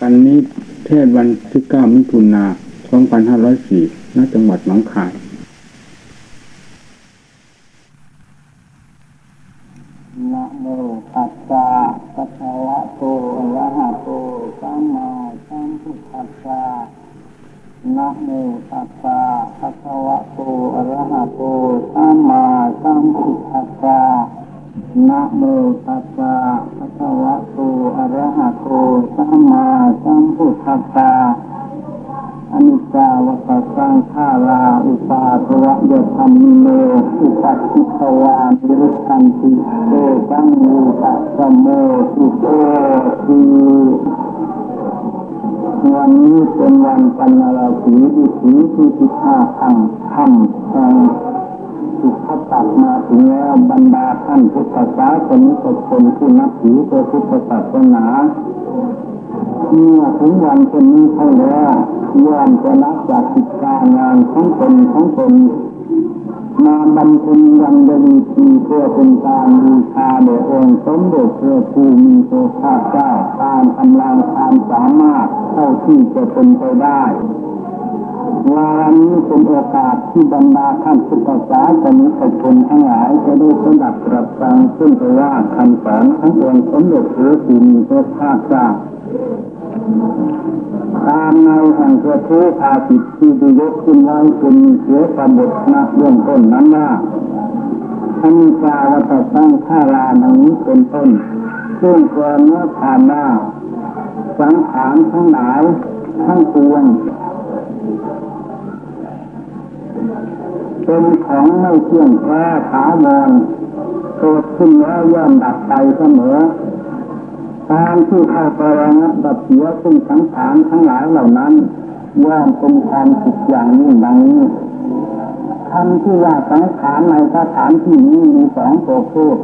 กันนี้เทศวันที่9มิถุนา2504ณจังหวัดหนองคาย เตจังมูตัสโมสุโตทีวันนี้เป็นวันปัญญาสีอิสีที่สิบห้าคำคำแห่งสุขตัดมาถึงแล้วบรรดาท่านพุทธศาสนิกชนผู้นับถือพระพุทธศาสนาเมื่อถึงวันเป็นนี้เข้าแล้วย่อมจะนับจากกิจการงานของตนของตน มาบำเพ็ญยังดวีทีเพื่อเป็นการบูชาแด่องค์สมเด็จพระภูมิโสภาเจ้าตามกำลังความสามารถเท่าที่จะเป็นไปได้วาระนี้เป็นโอกาสที่บรรดาท่านพุทธศาสนิกชนทั้งหลายจะได้สดับตรับฟังซึ่งจะว่าคำสอนขององค์สมเด็จพระภูมิโสภาคเจ้า ตามในแห่งกระทู้ภาสิทที่ยกขึ้นไว้เป็นเสียสบทนะเรื่องต้นนั้นว่าท่านกล่าวว่าต่ตั้งข้ารานังนี้เป็นต้นซึ่งควรเมื่อผ่านหน้าสังขารทั้งหลายทั้งปวงเป็นของไม่เที่ยงแท้ถาวรโตขึ้นแล้วย่อมดับไปเสมอ การที่ข้าไประงับดับเสียซึ่งสังขารทั้งหลายเหล่านั้นย่อมเป็นความผิดอย่างยิ่งดังนี้คำที่ว่าสังขารในสถานที่นี้มีสองประเภท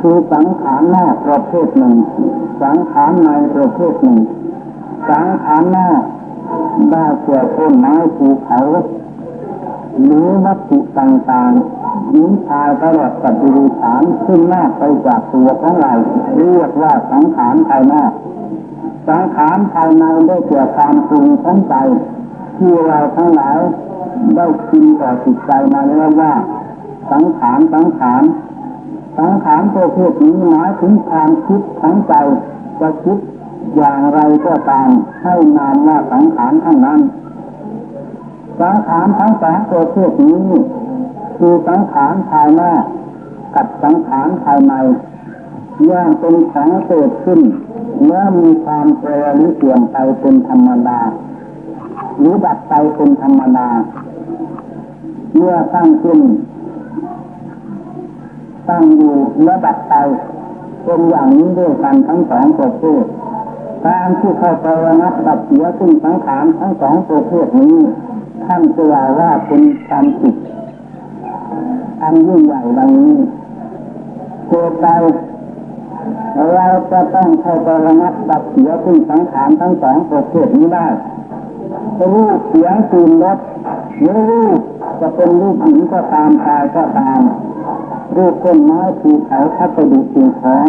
คือสังขารนอกประเภทหนึ่ง สังขารในประเภทหนึ่ง สังขารนอกได้เกี่ยวต้นไม้ภูเขาหรือวัตถุต่างๆ หญิงชายตลอดสัตว์ดิริฐานซึ่งนอกไปจากตัวของเราเรียกว่าสังขารภายนอกสังขารภายในได้เกี่ยวความปรุงของใจที่เราทั้งหลายได้คินต่อจิตใจมาแล้วว่า สังขารสังขารสังขารประเภทนี้หมายถึงความคิดของใจจะคิดอย่างไรก็ตามให้นามว่าสังขารทั้งนั้นสังขารทั้งสามประเภทนี้ คือสังขารภายหน้ากับสังขารภายในย่างเป็นของเกิดขึ้นเมื่อมีความแปรหรือเปลี่ยนไปเป็นธรรมดาหรือดับไปเป็นธรรมดาเมื่อตั้งขึ้นตั้งอยู่และดับไปเป็นอย่างนี้ด้วยกันทั้งสองประเภทการที่เข้าไประงับดับเสียซึ่งสังขารทั้งสองประเภทนี้ท่านจะว่าว่าเป็นความผิด อันยิ่งใหญ่ดังนี้เกิดใดเราจะต้องเข้าไประงับดับเสียซึ่งสังขารทั้งสองประเภทนี้ได้รูปเสียงกลิ่นรสหรือรูปจะเป็นรูปหญิงก็ตามชายก็ตาม รูปต้นไม้ภูเขาทัศดุสิ่งของ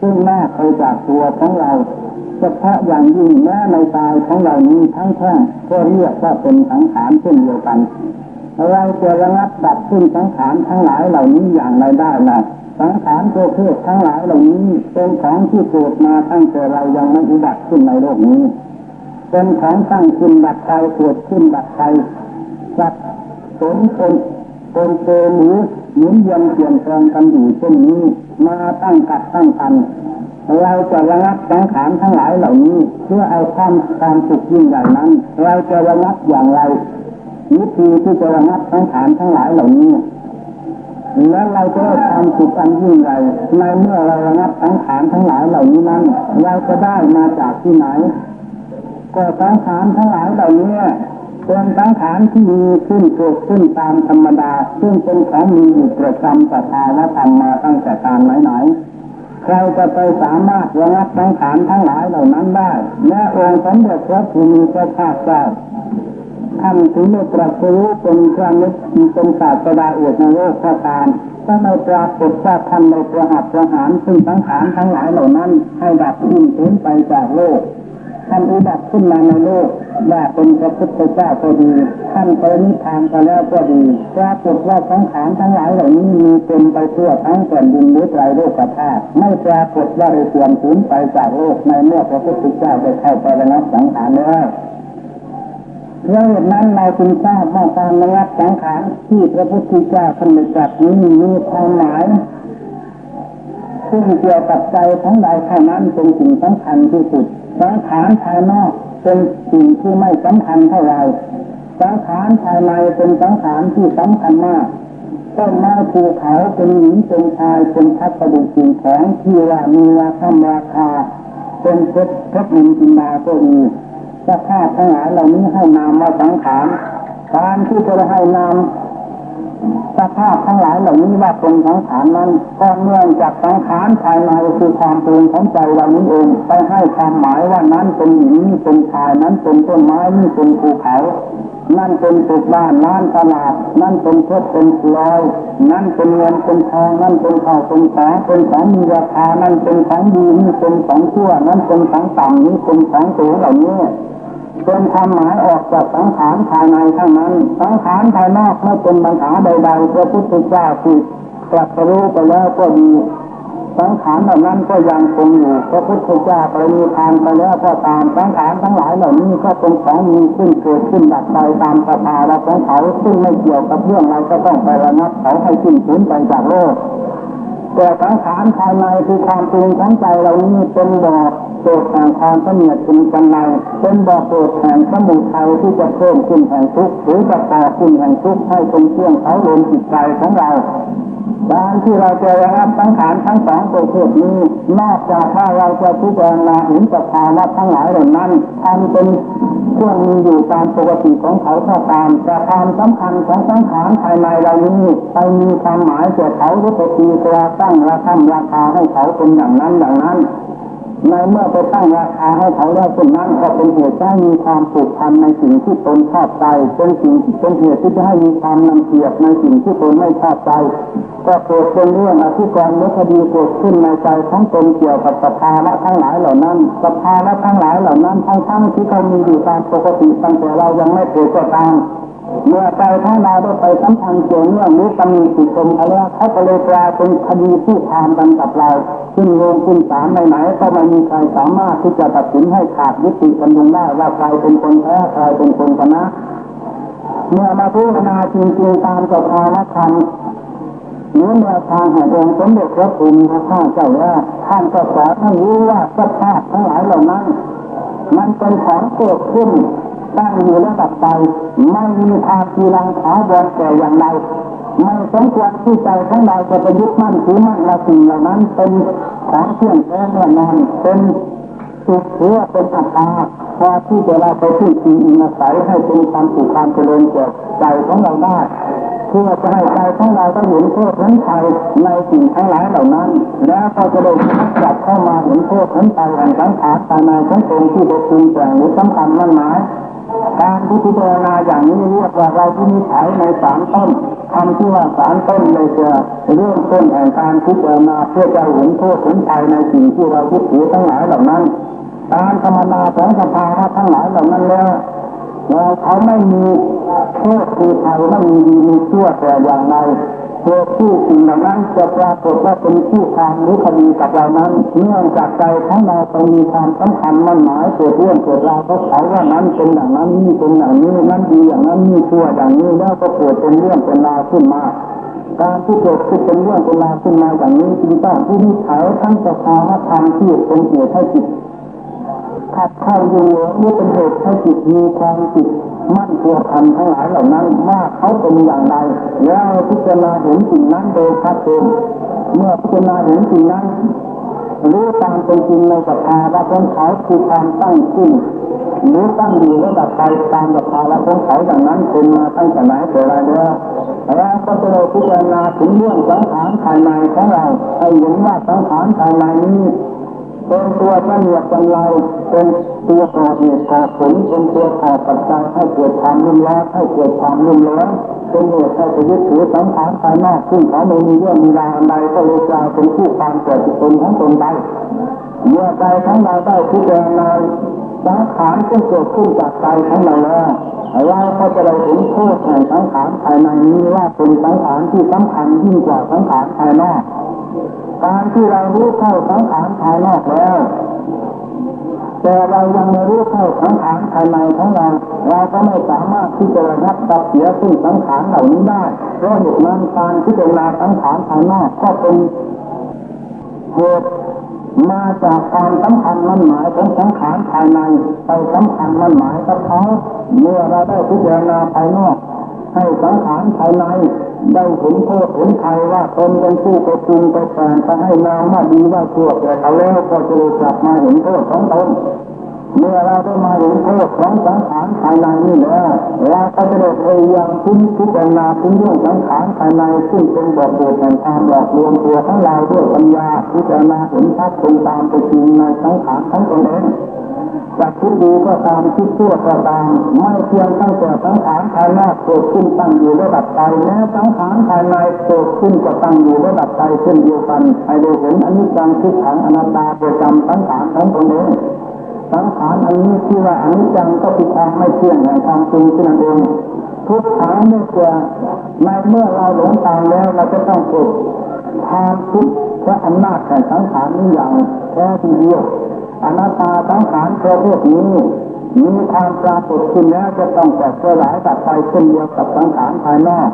ซึ่งแม่เคยจากตัวของเราเฉพาะอย่างยิ่งแม้ในตายของเรานี้ทั้งแท่งก็เรียกว่าเป็นสังขารเช่นเดียวกัน เราจะระงับดับขึ้นสังขารทั้งหลายเหล่านี้อย่างไรได้ล่ะสังขารตัวเพศทั้งหลายเหล่านี้เป็นของที่เกิดมาตั้งแต่เรายังไม่อุบัติขึ้นในโลกนี้ เป็นของตั้งขึ้นดับไปเกิดขึ้นดับไปจัดสนคนคนเตหรือหมุนเวียนเปลี่ยนแปลงกันอยู่เช่นนี้ มาตั้งกัดตั้งกันเราจะระงับสังขารทั้งหลายเหล่านี้ เพื่อเอาความความสุขยิ่งใหญ่นั้น เราจะระงับอย่างไร วิธีที่จะระงับสังขารทั้งหลายเหล่านี้แล้วเราจะได้ความสุขอันยิ่งใหญ่ในเมื่อเราระงับสังขารทั้งหลายเหล่านี้นั้นเราจะได้มาจากที่ไหน ก็สังขารทั้งหลายเหล่านี้เป็นสังขารที่มีขึ้นเกิดขึ้นตามธรรมดา ซึ่งเป็นของมีอยู่ประจำสัทาและธรรมมาตั้งแต่การไหนๆใครจะไปสามารถระงับสังขารทั้งหลายเหล่านั้นได้แม้องค์สมเด็จพระภูมิพระภาเจ้า ท่านถึงได้ตรัสรู้เป็นพระนิพเป็นศาสดาเอกในโลกพระการก็ไม่ปรากฏว่าท่านในประหัตประหารซึ่งสังขารทั้งหลายเหล่านั้น ให้ดับสิ้นถึงไปจากโลกท่านอุบัติขึ้นมาในโลกว่าเป็นพระพุทธเจ้าก็ดี ท่านปรินิพพานไปแล้วก็ดีปรากฏว่าสังขารทั้งหลายเหล่านี้มีเป็นไปทั่วทั้งแผ่นดินหรือไตรโลกธาตุไม่ปรากฏว่าได้เสื่อมสูญไปจากโลกในเมื่อพระพุทธเจ้าได้เข้าไประงับสังขารแล้ว เพราะนั้นเราจึงทราบว่าการระงับสังขารที่พระพุทธเจ้าท่านได้ตรัสนี้มีความหมายซึ่งเกี่ยวกับใจของเราเท่านั้นเป็นสิ่งสำคัญที่สุดสังขารภายนอกเป็นสิ่งที่ไม่สำคัญเท่าไรสังขารภายในเป็นสังขารที่สำคัญมากต้นไม้ภูเขาเป็นหญิงเป็นชายเป็นพัสดุสิ่งของที่ว่ามีราคาราคาเป็นเพชรเพชรนินจินดาก็ดี สภาพทั้งหลายเหล่านี้ให้นามว่าสังขารการที่จะให้นามสภาพทั้งหลายเหล่านี้ว่าเป็นสังขารนั้นก็เนื่องจากสังขารภายในคือความปรุงของใจเรานี้เองไปให้ความหมายว่านั้นเป็นหญิงนี่เป็นชายนั้นเป็นต้นไม้นี่เป็นภูเขา นั่นเป็นตึกบ้านนั่นตลาด นั่นเป็นเพชรเป็นพลอยนั่นเป็นเงินเป็นทองนั่นเป็นข้าวเป็นของเป็นของมีราคานั่นเป็นของดีนี่เป็นของชั่วนั่นเป็นของต่ำนี่เป็นของสูงเหล่านี้ เป็นความหมายออกจากสังขารภายในเท่านั้น สังขารภายนอกไม่เป็นปัญหาใดๆพระพุทธเจ้าที่ตรัสรู้ไปแล้วก็ดีสังขารเหล่านั้นก็ยังคงอยู่พระพุทธเจ้าปรินิพานไปแล้วก็ตามสังขารทั้งหลายเหล่านี้ก็เป็นของมีขึ้นเกิดขึ้นดับไปตามสภาวะของเขาซึ่งไม่เกี่ยวกับเรื่องอะไรก็ต้องไประงับเขาให้สิ้นสูญไปจากโลก แต่สังขารภายในคือความปรุงของใจเรานี้เป็นบ่อโกรธแห่งความเสนียดเป็นกันในเป็นบ่อโกรธแห่งสมุทัยที่จะเพิ่มขึ้นแห่งทุกข์หรือจะต่อขึ้นแห่งทุกข์ให้เป็นเครื่องเขาลมจิตใจของเรา การที่เราจะรับทั้งขานทั้งสองประเภทนี้ นอกจากถ้าเราจะพิจารณาเห็นสภาวะทั้งหลายเหล่านั้นทำเป็นเครื่องมีอยู่ตามปกติของเขาก็ตาม แต่ความสำคัญของทั้งขานภายในเรานี้ไปมีความหมายเกี่ยวเขาหรือไปตีตราตั้งราคาราคาให้เขาเป็นอย่างนั้นอย่างนั้น ในเมื่อไปตั้งราคาให้เขาแล้วเป็นนั้นก็เป็นเหตุให้มีความผูกพันในสิ่งที่ตนชอบใจเป็นสิ่งที่เป็นเหตุที่จะให้มีความนังเกียจในสิ่งที่ตนไม่ชอบใจก็เกิดเป็นเรื่องอธิกรณ์แลคดีเกิดขึ้นในใจของตนเกี่ยวกับสภาวะทั้งหลายเหล่านั้นสภาวะทั้งหลายเหล่านั้นทั้งทั้งที่เขามีอยู่ตามปกติตั้งแต่เรายังไม่เกิดก็ตาม เมื่อใจทั้งเราได้ไปสัมพันธ์เกี่ยวเนื่องหรือตำหนิติชมเขาแล้วเขาก็เลยกลายเป็นคดีที่ความกันกับเราขึ้นโรงขึ้นศาลไหนๆก็ไม่มีใครสามารถที่จะตัดสินให้ขาดยุติกันลงได้ว่าใครเป็นคนแพ้ใครเป็นคนชนะเมื่อมาพิจารณาจริงๆตามสภาวะธรรมหรือแนวทางแห่งองค์สมเด็จพระภูมิพระข้าเจ้าว่าท่านก็สอนท่านรู้ว่าสภาพทั้งหลายเหล่านั้นมันเป็นของเกิดขึ้น ตั้งอยู่ระดับใจไม่มีทางทีรังขาวบอลแก่อย่างใดไม่สมควรที่ใจของเราจะไปยึดมั่นถือมั่นละสิ่งเหล่านั้นเป็นของเที่ยงแท้แน่นอนเป็นสุขหรือว่าเป็นอัตตาพอที่จะเราไปที่จริงอิงอาศัยให้เป็นความสุขความเจริญแก่ใจของเราได้เพื่อจะให้ใจของเราได้เห็นโทษนั้นภัยในสิ่งทั้งหลายเหล่านั้น แล้วก็จะได้กลับเข้ามาเห็นโทษนั้นภัยแห่งสังขารภายในของตนที่ได้ปรุงแต่งหรือสำคัญมั่นหมาย การพิจารณาอย่างนี้เรียกว่าเราที่นิสัยในสามต้นคำที่ว่าสามต้นเลยจะเริ่มต้นแห่งการพิจารณาเพื่อจะเห็นโทษเห็นภัยในสิ่งที่เรายึดถือทั้งหลายเหล่านั้นการธรรมนาของสภาวะทั้งหลายเหล่านั้นแล้วเราเขาไม่มีโทษคือภัยไม่มีดีมีชั่วแต่อย่างใด ตัวผู้สิ่งเหล่านั้นจะปรากฏว่าเป็นผู้ทางหรือคดีกับเรานั้นเนื่องจากใจของเราไปมีความสำคัญมั่นหมายเกิดเรื่องเกิดราวก็เขาว่านั้นเป็นอย่างนั้นนี่เป็นอย่างนี้นั่นดีอย่างนั้นนี่ชั่วอย่างนี้แล้วก็เกิดเป็นเรื่องเป็นราวขึ้นมาการที่เกิดขึ้นเป็นเรื่องเป็นราวขึ้นมาอย่างนี้จึงต้องที่นิสัยทั้งสภาวะธรรมที่เป็นเหตุให้จิตขัดเข้าอยู่นี่เป็นเหตุให้จิตมีความจิต มั่นตัวพันทั้งหลายเหล่านั้นว่าเขาเป็นอย่างไรแล้วพิจารณาเห็นสิ่งนั้นโดยชัดเจนเมื่อพิจารณาเห็นสิ่งนั้นรู้ตามเป็นจริงในสภาวะของเขาคือความตั้งขึ้นหรือตั้งอยู่ระดับไปตามสภาวะของเขาอย่างนั้นเป็นมาตั้งแต่ไหนแต่ไรแล้วแล้วก็จะเลยพิจารณาถึงเรื่องสังขารภายในของเราให้เห็นว่าสังขารภายในนี้ เป็นตัวเสนียดจันไรเป็นตัวก่อเหตุก่อผลเป็นตัวก่อปัจจัยให้เกิดความรุ่มร้อนให้เกิดความรุ่มร้อนเป็นเหตุให้ไปยึดถือสังขารภายนอกซึ่งเขาไม่มีเรื่องมีราวใดก็เลยกลายเป็นผู้ความเกิดจิตตนของตนไปเมื่อใจของเราได้พิจารณาสังขารก็เกิดขึ้นจากใจของเราแล้วเราก็จะได้เห็นโทษแห่งสังขารภายในนี้ว่าเป็นสังขารที่สำคัญยิ่งกว่าสังขารภายนอก การที่เรารู้เข้าสังขารภายนอกแล้ว แต่เรายังไม่รู้เข้าสังขารภายในของเราเราก็ไม่สามารถที่จะระงับดับเสียซึ่งสังขารเหล่านี้ได้เพราะเหตุนั้นการที่จะลาสังขารภายนอกก็เป็นเหตุมาจากความสำคัญมั่นหมายของสังขารภายในไปสำคัญมั่นหมายกับเขาเมื่อเราได้พิจารณาภายนอกให้สังขารภายใน ได้เห็นโทษเห็นภัยว่าตนเป็นผู้ไปปรุงไปแต่งไปให้นามว่าดีว่าชั่วแก่เขาแล้วก็จะกลับมาเห็นโทษของตนเมื่อเราได้มาเห็นโทษของสังขารภายในนี่แล้วเราก็จะได้พยายามพิพิจารณาพิเรื่องสังขารภายในซึ่งเป็นบทบทแห่งความหลอกลวงตัวของเราด้วยปัญญาพิจารณาเห็นชัดตรงตามเป็นจริงในสังขารของตนเอง จะคิดดีก็ตามคิดชั่วก็ตามไม่เพียงตั้งแต่สังขารภายนอกเกิดขึ้นตั้งอยู่ระดับใจแม้สังขารภายในเกิดขึ้นก็ตั้งอยู่ระดับใจเช่นเดียวกันให้ได้เห็นอันิจจังทุกขังอนัตตาประจำสังขารของตนเองสังขารอันนี้ที่ว่าอันิจจังก็คือความไม่เที่ยงแห่งความจริงที่นั่นเองทุกขังไม่เกี่ยในเมื่อเราหลงตามแล้วเราจะต้องฝึกความทุกข์และอำนาจแห่งสังขารนี้อย่างแท้ทีเดียว อนัตตาสังขารประเภทนี้มีความปรากฏขึ้นแล้วจะต้องแตกสลายตัดไปเช่นเดียวกับสังขารภายนอก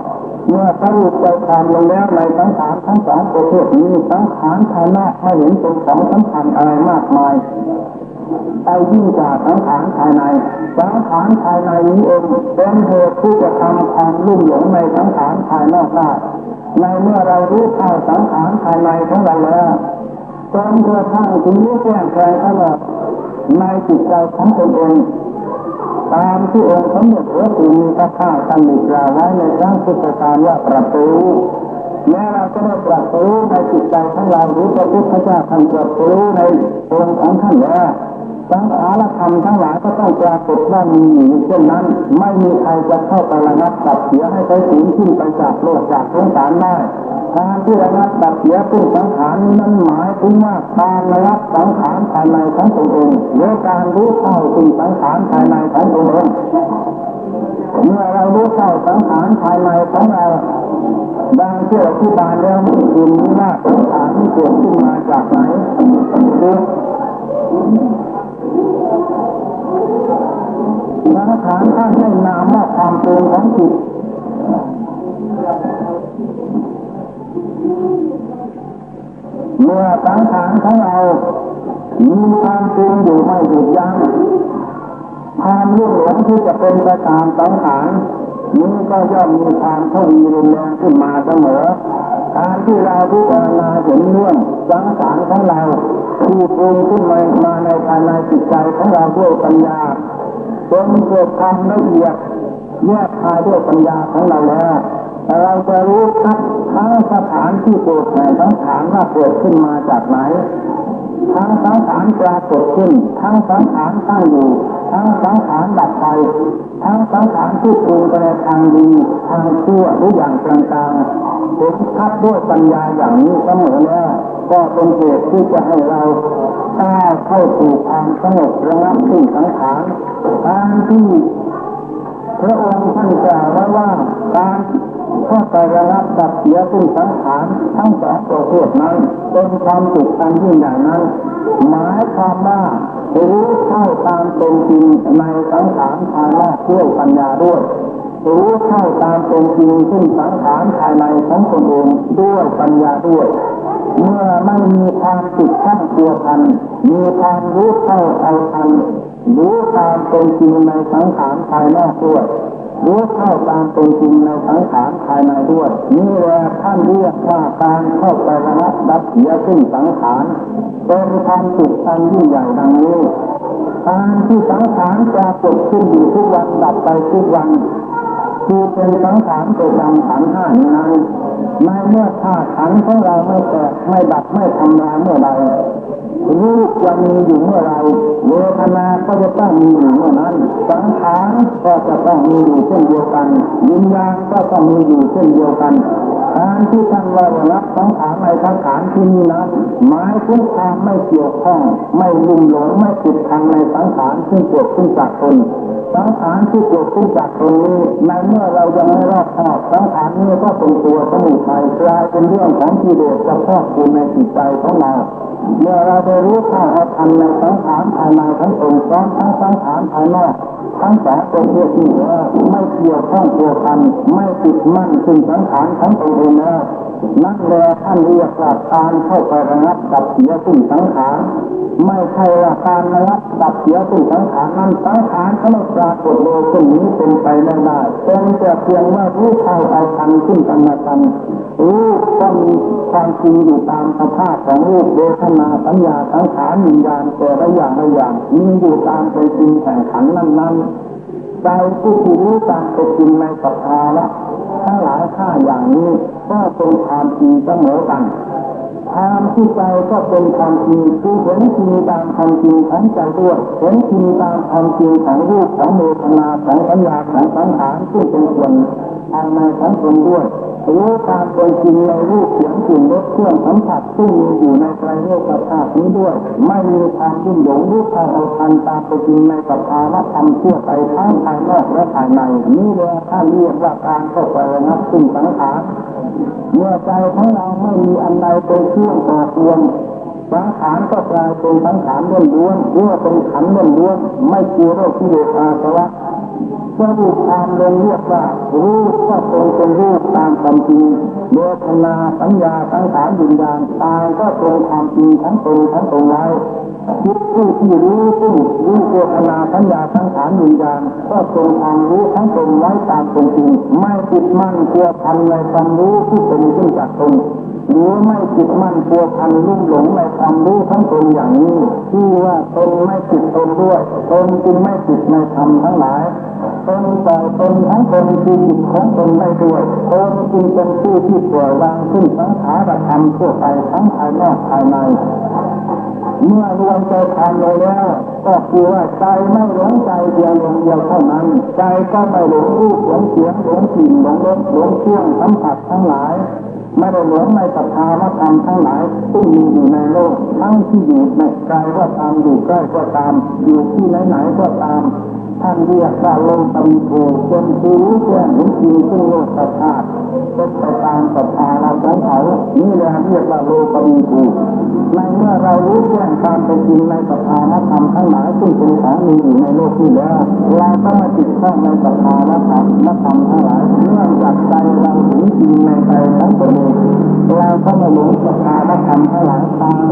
เมื่อสรุปใจความลงแล้วในสังขารทั้งสองประเภทนี้สังขารภายนอกไม่เห็นเป็นของสำคัญอะไรมากมายไปยิ่งจากสังขารภายใน สังขารภายในนี้เองเป็นเหตุที่จะทำความลุ่มหลงในสังขารภายนอกได้ในเมื่อเรารู้เข้าสังขารภายในของเราแล้ว จนกระทั่งถึงรู้แจ้งแทงตลอดในจิตใจของตนเองตามที่องค์สมเด็จพระสุมีพระข้าท่านได้กล่าวไว้ในครั้งพุทธกาลว่าประตูแม้เราจะได้ประตูในจิตใจของเรารือพระพุทธเจ้าท่านประตูในองค์ของท่านแล้วสังขารธรรมทั้งหลายก็ต้องปรากฏว่ามีอยู่เช่นนั้น ไม่มีใครจะเข้าไประงับดับเสียให้ไปสูญสิ้นไปจากโลกจากสงสารได้ การที่ระงับดับเสียซึ่งสังขารนั้นหมายถึงว่าการระงับสังขารภายในของตนเองหรือการรู้เข้าซึ่งสังขารภายในของตนเองเมื่อเรารู้เข้าสังขารภายในของเราดังที่อธิบายแล้วเมื่อคืนนี้ว่าสังขารที่เกิดขึ้นมาจากไหนคือสังขารท่านให้นามว่าความเป็นของจิต เมื่อสังขารของเรา มีความจริงอยู่ไม่หยุดยั้งความรุ่งหลงที่จะเป็นไประการสังขารนี้ก็ย่อมมีความทวีรุนแรงขึ้นมาเสมอ การที่เราพิจารณาเห็นเรื่องสังขารของเราที่ปรุงขึ้นมามาในภายในจิตใจของเราด้วยปัญญาจนเกิดความละเอียดแยกคายด้วยปัญญาของเราแล้ว เราจะรู้ทักทั้งสถานที่เกิดแห่งสังขารว่าเกิดขึ้นมาจากไหน ทั้งสังขารปรากฏขึ้น ทั้งสังขารตั้งอยู่ ทั้งสังขารดับไป ทั้งสังขารที่ปรุงไปในทางดีทางชั่วหรืออย่างกลางๆเห็นชัดด้วยปัญญาอย่างนี้เสมอแล้วก็เป็นเหตุที่จะให้เราก้าวเข้าสู่ความสงบระงับซึ่สังขารการที่พระองค์ท่านกล่าวไว้ว่าการ เข้าไประงับดับเสียซึ่งสังขารทั้งสองประเภทนั้นเป็นความสุขอันยิ่งใหญ่นั้น หมายความว่ารู้เข้าตามเป็นจริงในสังขารภายนอกด้วยปัญญาด้วยรู้เข้าตามเป็นจริงซึ่งสังขารภายในของตนเองด้วยปัญญาด้วย เมื่อไม่มีความติดข้องตัวพัน มีความรู้เข้าเอาทันรู้ตามเป็นจริงในสังขารภายนอกด้วย รู้เข้าตามเป็นจริงในสังขารภายในด้วยนี่แหละท่านเรียกว่าการเข้าไประงับดับเสียซึ่งสังขารเป็นความสุขอันยิ่งใหญ่ดังนี้การที่สังขารปรากฏขึ้นอยู่ทุกวันดับไปทุกวันคือเป็นสังขารประจำขันห้านี้นั้นในเมื่อธาตุขันของเราไม่แตกไม่ดับไม่ทำลายเมื่อใด รู้จะมีอยู่เมื่อไรเวทนาก็จะต้องมีอยู่เมื่อนั้น สังขารก็จะต้องมีอยู่เช่นเดียวกันวิญญาณก็ต้องมีอยู่เช่นเดียวกันการที่ท่านว่ารับสังขารในสังขารที่นี้นั้นหมายถึงความไม่เกี่ยวข้อง ไม่ลุ่มหลงไม่ติดทางในสังขารที่เกิดขึ้นจากตน สังขารที่เกิดขึ้นจากตนนี้ในเมื่อเรายังไม่รอบคอบสังขารนี้ก็เป็นตัวสมุทัยกลายเป็นเรื่องของกิเลสจะครอบคลุมในจิตใจของเราเมื่อเราได้รู้ข้าเอาทันในสังขารภายในทั้งตนพร้อมทั้งสังขารภายนอกทั้งสองตัวเพื่อที่ว่าไม่เกี่ยวข้องตัวกันไม่ติดมั่นซึ่งสังขารของตนเองแล้ว นั่นแหละท่านเรียกว่าการเข้าไประงับดับเสียซึ่งสังขารไม่ใช่ว่าการระงับดับเสียซึ่งสังขารนั้นสังขารก็ไม่ปรากฏเลยเช่นนี้เป็นไปไม่ได้เป็นแต่เพียงว่ารู้เข้าเอาทันขึ้นกันมาทันรูปก็มีความจริงอยู่ตามสภาพของรูปเวทนาสัญญาสังขารวิญญาณแต่ละอย่างละอย่างมีอยู่ตามเป็นจริงแห่งขันนั้นๆใจผู้ที่รู้ตามเป็นจริงในสภาวะ ทั้งหลายข้าอย่างนี้ก็เป็นความจริงเสมอกันความที่ใจก็เป็นความจริงคือเห็นจริงตามความจริงของใจด้วยเห็นจริงตามความจริงของรูปของเมตนาของสัญญาของสังขารซึ่งเป็นส่วนภายในของคมด้วย รู้ตามเป็นจริงในรูปเสียงกลิ่นรสเครื่องสัมผัสซึ่งมีอยู่ในใจโลกธาตุนี้ด้วย ไม่มีความยุ่งเหยิงรู้เข้าเอาทันตามเป็นจริงในสภาวะธรรมทั่วไปทั้งภายนอกและภายในนี่แหละท่านเรียกว่าการเข้าไประงับสิ่งสังขารเมื่อใจของเราไม่มีอันใดเป็นเครื่องต่อเตือนสังขารก็กลายเป็นสังขารล้วนๆเมื่อเป็นขันล้วนๆไม่เกี่ยวกับกิเลสอาสวะ สรุปความลงเรียกว่ารูปก็เป็นเป็นรูปตามความจริงเวทนาสัญญาสังขารวิญญาณตายก็เป็นความจริงของตนของตนไว้จิตผู้ที่รู้ซึ่งรู้เวทนาสัญญาสังขารวิญญาณก็เป็นความรู้ของตนไว้ตามเป็นจริงไม่ติดมั่นเกี่ยวพันในความรู้ที่เป็นขึ้นจากตนหรือไม่จิตมั่นตัวพันลุ่มหลงในความรู้ทั้งตนอย่างนี้ที่ว่าตนไม่ติดตนด้วยตนจึงไม่ติดในธรรมทั้งหลาย ตนปล่อยตนทั้งตนคือจิตของตนได้ด้วยตนจึงเป็นผู้ที่ปล่อยวางขึ้นสังขารธรรมทั่วไปทั้งภายนอกภายใน เมื่อรวมใจทำเลยแล้ว ก็คือว่าใจไม่หลงใจเดียวดวงเดียวเท่านั้น ใจก็ไม่หลงรูปหลงเสียงหลงกลิ่นหลงรสหลงเครื่องสัมผัสทั้งหลายไม่ได้หลงในสภาวะธรรมทั้งหลายซึ่งมีอยู่ในโลกทั้งที่อยู่ในกายก็ตามอยู่ใกล้ก็ตามอยู่ที่ไหนๆก็ตาม ท่านเรียกว่าลงตำโพเป็นผู้รู้แจ้งเห็นจริงซึ่งโลกธาตุ เป็นไปตามสภาวะของเขานี่แหละเรียกว่าโลกมีภูในเมื่อเรารู้แจ้งตามเป็นจริงในสภาวะธรรมทั้งหลายซึ่งเป็นของมีอยู่ในโลกนี้แล้วเราก็มาติดข้องในสภาวะธรรมและธรรมทั้งหลายเนื่องจากใจเราเห็นจริงในใจของตนเองเราก็มาหลงสภาวะธรรมทั้งหลายตาม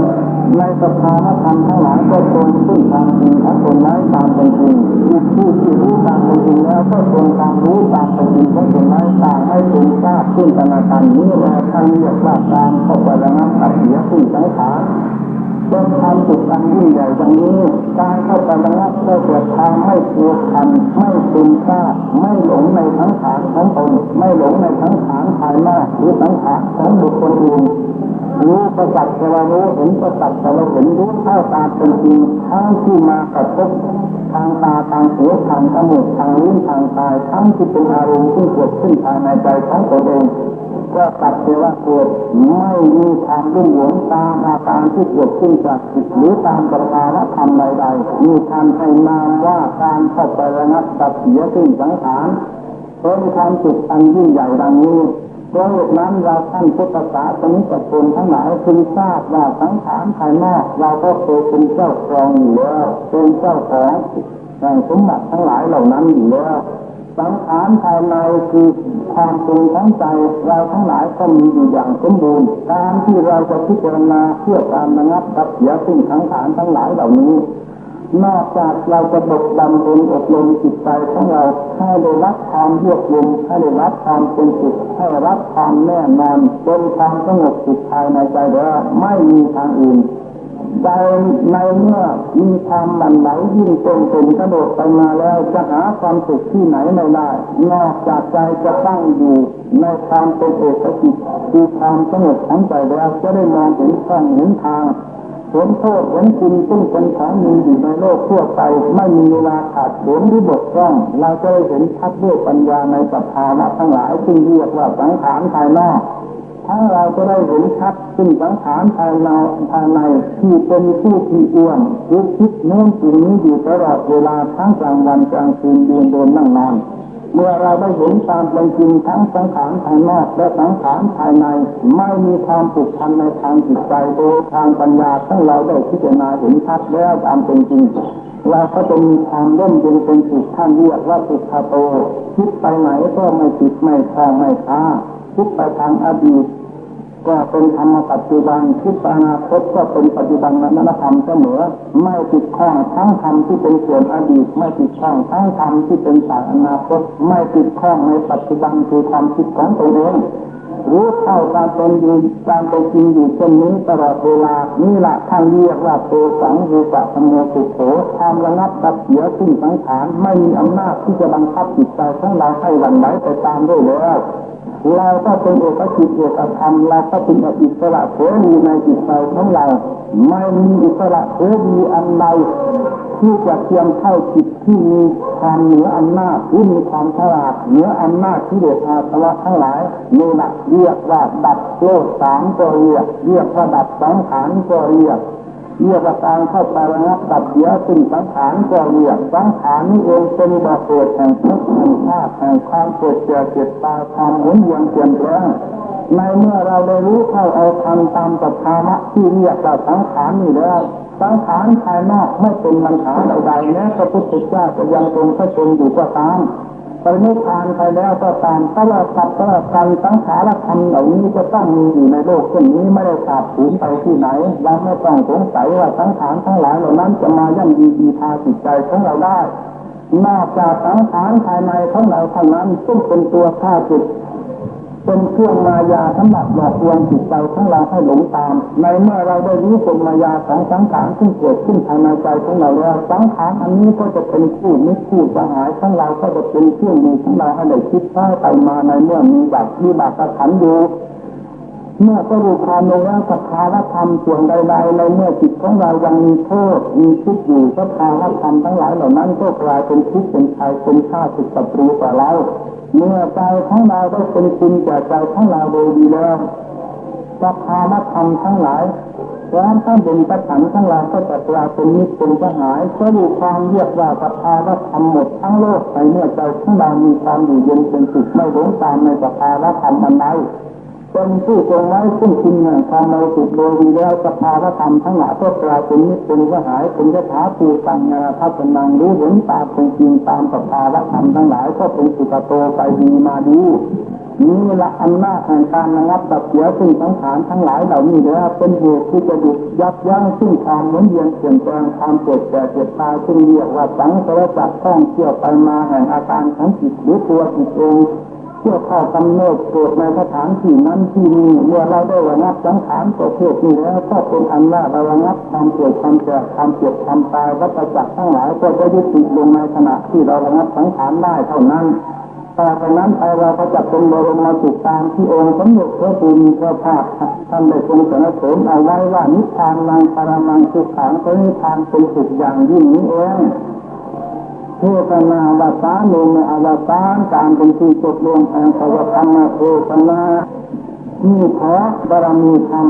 ในสภาวะธรรมทั้งหลายก็ตรงซึ่งความจริงของตนไว้ตามเป็นจริงผู้ที่รู้ตามเป็นจริงแล้วก็ตรงตามรู้ตามเป็นจริงของตนไว้ตามให้ตรงทราบขึ้นกันและกันนี้แหละท่านเรียกว่าการเข้าไประงับตัดเสียซึ่งสังขารเป็นความสุขอันยิ่งใหญ่อย่างนี้การเข้าไประงับได้เกิดทางไม่ผูกพันไม่ซึมซาบไม่หลงในทั้งขานของตนไม่หลงในทั้งขานภายนอกหรือทั้งขานของบุคคลอื่นรู้ประจักษ์แต่ว่ารู้เห็นประจักษ์แต่ว่าเห็นรู้เท่าตามเป็นจริงทั้งที่มากระทบ ทางตาทางหูทางจมูกทางลิ้นทางกายทั้งที่เป็นอารมณ์ที่เกิดขึ้นภายในใจของตนเองก็ตัดเทวะเกิดไม่มีความรุ่งหวงตามอาการที่เกิดขึ้นจากจิตหรือตามสภาวะธรรมใดๆมีการให้นามว่าการเข้าไประงับตัดเสียซึ่งสังขารเป็นความสุขอันยิ่งใหญ่ดังนี้ เพราะเหตุนั้นเราท่านพุทธศาสนิกชนทั้งหลายพึงทราบว่าสังขารภายนอกเราก็เคยเป็นเจ้าครองอยู่แล้วเป็นเจ้าของแห่งสมบัติทั้งหลายเหล่านั้นอยู่แล้วสังขารภายในคือความปรุงทั้งใจเราทั้งหลายก็มีอยู่อย่างสมบูรณ์การที่เราจะพิจารณาเพื่อการระงับดับเสียซึ่งสังขารทั้งหลายเหล่านี้ นอกจากเราจะบกดำเป็นอบรมจิตใจของเราให้ได้รับความเยือกเย็นให้ได้รับความเป็นสุขให้รับความแน่นอนเป็นความสงบสุขภายในใจแล้วไม่มีทางอื่นใจในเมื่อมีความหมันไหลยิ่งเป็นเป็นกระโดดไปมาแล้วจะหาความสุขที่ไหนไม่ได้นอกจากใจจะตั้งอยู่ในความเป็นเอกจิตคือความสงบของใจแล้วจะได้มองเห็นช่องเห็นทาง เห็นโทษเห็นคุณซึ่งเป็นของมีอยู่ในโลกทั่วไป ไม่มีเวลาขาดเห็นหรือบกพร่อง เราจะได้เห็นชัดด้วยปัญญาในสภาวะทั้งหลายซึ่งเรียกว่าสังขารภายนอกทั้งเราจะได้เห็นชัดซึ่งสังขารภายในภายในที่เป็นผู้ที่อ้วนยุบคิดโน้นสิ่งนี้อยู่ตลอดเวลาทั้งกลางวันกลางคืนเดินเดินนั่งนอน เมื่อเราได้เห็นตามเป็นจริงทั้งสังขารภายนอกและสังขารภายใน ไม่มีความผูกพันในทางจิตใจโดยทางปัญญาทั้งเราได้พิจารณาเห็นชัดแล้วตามเป็นจริงเราก็จะมีความร่มเย็นเป็นสุขท่านเรียกว่าสุขโตคิดไปไหนก็ไม่ติดไม่คลองไม่ค้าคิดไปทางอดีต ก็เป็นธรรมปัจจุบันคิดอนาคตก็เป็นปัจจุบันนธรรมเสมอไม่ติดข้องทั้งธรรมที่เป็นส่วนอดีตไม่ติดข้องทั้งธรรมที่เป็นสายอนาคตไม่ติดข้องในปัจจุบันคือความคิดของตนเองรู้เท่าการเป็นอยู่การเป็นจริงอยู่เช่นนี้ตลอดเวลานี่แหละท่านเรียกว่าโตสังรูปะธรรมโมสุโขทำระงับดับเสียซึ่งสังขารไม่มีอำนาจที่จะบังคับจิตใจของเราให้หวั่นไหวไปตามด้วยแล้ว เราก็เป็นเอกจิตเอกธรรมเราก็เป็นอิสระเสรีในจิตใจของเราไม่มีอิสระเสรีอันใดที่จะเทียมเท่าจิตที่มีความเหนืออำนาจหรือมีความฉลาดเหนืออำนาจที่เดชอาสวะทั้งหลายนี่แหละเรียกว่าดับโลกสามก็เรียกเรียกว่าดับสังขารก็เรียก เรียกว่าการเข้าไประงับดับเสียสิ่งสังขารก็เรียกสังขารนี่เองเป็นบาเกิดแห่งทุกข์แห่งชาติแห่งความเกิดเจ็บเจ็บตายความหมุนเวียนเปลี่ยนแปลงในเมื่อเราได้รู้เข้าเอาทันตามสภาวะที่เรียกว่าสังขารนี่แล้วสังขารภายนอกไม่เป็นปัญหาใดๆแม้พระพุทธเจ้าจะยังทรงพระชนอยู่ก็ตาม ปนิพพานไปแล้วก็ตามตลอดตับตลอดกันสังขารธรรมเหล่านี้จะต้องมีอยู่ในโลกเช่นนี้ไม่ได้ขาดสูญไปที่ไหนเราไม่ต้องสงสัยว่าสังขารทั้งหลายเหล่านั้นจะมาย่ำยีดีพาจิตใจของเราได้นอกจากสังขารภายในของเราเท่านั้นซึ่งเป็นตัวข้าศึก เป็นเครื่องมายาสำหรับหลอกลวงจิตใจของเราให้หลงตาม ในเมื่อเราได้รู้กลมายาของสังขารที่เกิดขึ้นภายในใจของเราแล้วสังขารอันนี้ก็จะเป็นคู่มิตรคู่สหายของเราก็จะเป็นเครื่องมือของเราให้ได้คิดได้ไปมาในเมื่อมีบาปมีบาตรขันอยู่ เมื่อก็รู้ความลงว่าสภาวธรรมส่วนใดๆในเมื่อจิตของเรายังมีโทษมีทุกข์อยู่สภาวธรรมทั้งหลายเหล่านั้นก็กลายเป็นทุกข์เป็นภัยเป็นข้าศึกศัตรูต่อเราเมื่อใจของเราได้เป็นคุณแก่ใจของเราโดยดีแล้วสภาวธรรมทั้งหลายแล้วท่านเป็นประสันทั้งหลายก็จะกลายเป็นมิตรเป็นสหายก็รู้ความเรียกว่าสภาวธรรมหมดทั้งโลกในเมื่อใจของเรามีความอยู่เย็นเป็นสุขไม่หลงตามในสภาวธรรมอันใด เป็นผู้ทรงไว้ซึ่งคุณแห่งความเราสุขโดยดีแล้วสภาวธรรมทั้งหลายก็กลายเป็นนิจเป็นสหายเป็นยถาภูตังนาทัศนังรู้เห็นตามเป็นจริงตามสภาวธรรมทั้งหลายก็เป็นสุขโตไปดีมาดีนี่ละอำนาจแห่งการระงับดับเสียซึ่งสังขารทั้งหลายเหล่านี้แล้วเป็นเหตุที่จะดุยับยั้งซึ่งความหมุนเวียนเปลี่ยนแปลงความเกิดแก่เจ็บตายซึ่งเรียกว่าสังสารวัฏท่องเที่ยวไปมาแห่งอาการของจิตหรือตัวจิตเอง เพื่อข้ากำเนิดเกิดในสถานที่นั้นที่นี้เมื่อเราได้ระงับสังขารประเภทนี้แล้วก็เป็นอันว่าเราระงับความเกิดความแก่ความเจ็บความตายวัฏจักรทั้งหลายก็จะยุติลงในขณะที่เราระงับสังขารได้เท่านั้นต่อจากนั้นไปเราก็จะเป็นบรมสุขตามที่องค์สมเด็จพระบุญพระภาคท่านได้ทรงสนเสริญเอาไว้ว่านิพพานนังปรมังสุขังพระนิพพานเป็นสุขอย่างยิ่งนี้เอง เทศนาวสานลงในอวสานการเป็นที่จบลงแห่งพระธรรมเทศนานี่ขอบารมีธรรม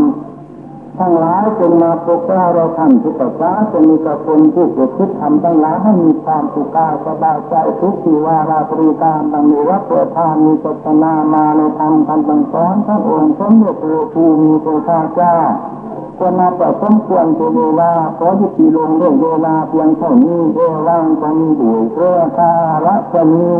ทั้งหลายจงมาปกเกล้าเราท่านทุกประการจะมีกับคนผู้เกิดคิดทำทั้งหลายให้มีความสุขกายสบายใจทุกที่วาราตรีการดังมีวัดเปิดทานมีศาสนามาในธรรมคำบังสอนทั้งองค์สมเด็จพระภูมิพระเจ้า ควรมาแต่สมควรเจเวลาขอยุติลงด้วยเวลาเพียงเท่านี้เอวังจะมีดุยเพื่อคาระจะมี